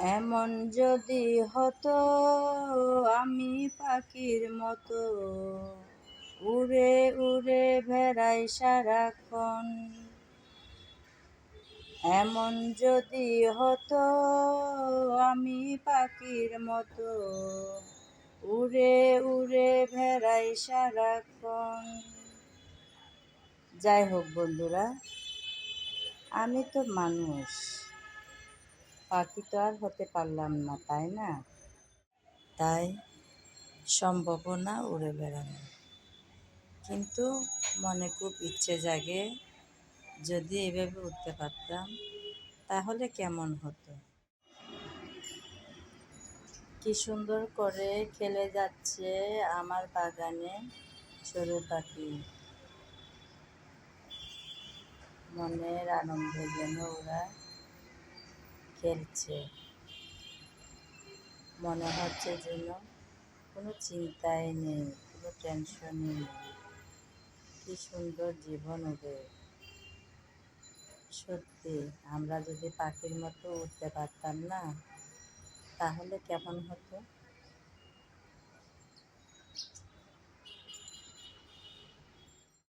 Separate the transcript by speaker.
Speaker 1: এমন যদি হতো, আমি পাখির মতো উড়ে উড়ে বেড়াই সারাক্ষণ। এমন যদি হতো, আমি পাখির মতো উড়ে উড়ে বেড়াই সারাক্ষণ। যাই হোক বন্ধুরা, আমি তো মানুষ। পাখি তো আর হতে পারলাম না, তাই না? তাই সম্ভব না উড়ে বেড়ানো। কিন্তু মনে খুব ইচ্ছে জাগে যদি এভাবে উঠতে পারতাম, তাহলে কেমন হতো? কি সুন্দর করে খেলে যাচ্ছে আমার বাগানে চড়ুই পাখি। মনের আনন্দে যেন ওরা খেলছে। মনে হচ্ছে যেন কোনো চিন্তাই নেই, কোনো টেনশনই নেই। কি সুন্দর জীবন ওদের। সত্যি, আমরা যদি পাখির মতো উঠতে পারতাম না, তাহলে কেমন হতো?